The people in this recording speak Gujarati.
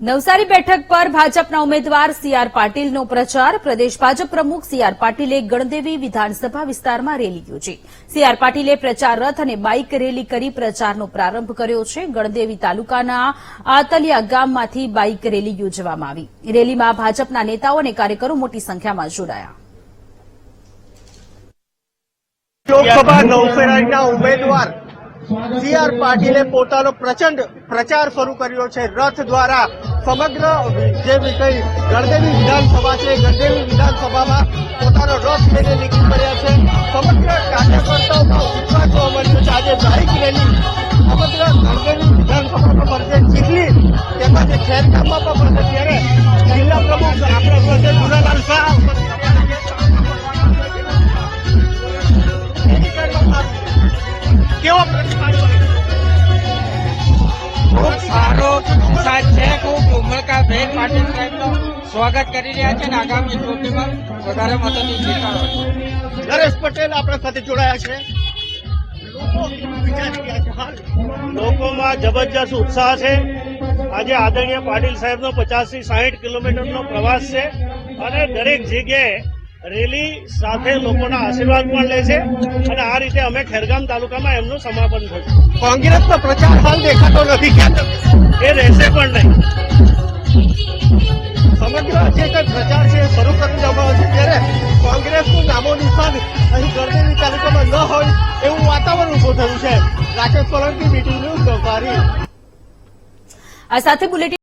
નવસારી બેઠક પર ભાજપના ઉમેદવાર સીઆર પાટીલનો પ્રચાર. પ્રદેશ ભાજપ પ્રમુખ સીઆર પાટીલે ગણદેવી વિધાનસભા વિસ્તારમાં રેલી યોજી. સીઆર પાટીલે પ્રચાર રથ અને બાઇક રેલી કરી પ્રચારનો પ્રારંભ કર્યો છે. ગણદેવી તાલુકાના આતલિયા ગામમાંથી બાઇક રેલી યોજવામાં આવી. રેલીમાં ભાજપના નેતાઓ અને કાર્યકરો મોટી સંખ્યામાં જોડાયા. લોકસભા નવસારીના ઉમેદવાર સી આર પાટીલે પોતાનો પ્રચંડ પ્રચાર શરૂ કર્યો છે. રથ દ્વારા સમગ્ર જે કઈ ગણદેવી વિધાનસભા છે ગણદેવી વિધાનસભામાં પોતાનો રથ લઈને ઉત્સાહ છે ખૂબ ઉમળકા ભેર પાટીલ સાહેબનું સ્વાગત કરી રહ્યા છે અને આગામી ચૂંટણીમાં વધારે જીતાડો નરેશ પટેલ આપણા સાથે જોડાયા છે. લોકોમાં જબરજસ્ત ઉત્સાહ છે. આજે આદરણીય પાટીલ સાહેબનો પચાસથી સાહીઠ કિલોમીટરનો પ્રવાસ છે અને દરેક જગ્યાએ રેલી સાથે લોકોના આશીર્વાદ પણ લે છે અને આ રીતે અમે ખેરગામ તાલુકામાં એમનું સમાપન થયું. કોંગ્રેસનો પ્રચાર હાલ દેખાતો નથી. એ શરૂ કરી દેવામાં આવે છે. ત્યારે કોંગ્રેસનું નામો નિશાન અહીં ગરદેવી તાલુકામાં ન હોય એવું વાતાવરણ ઉભું થયું છે. રાકેશ સોલંકી ન્યૂઝ નવસારી આ સાથે બુલેટિન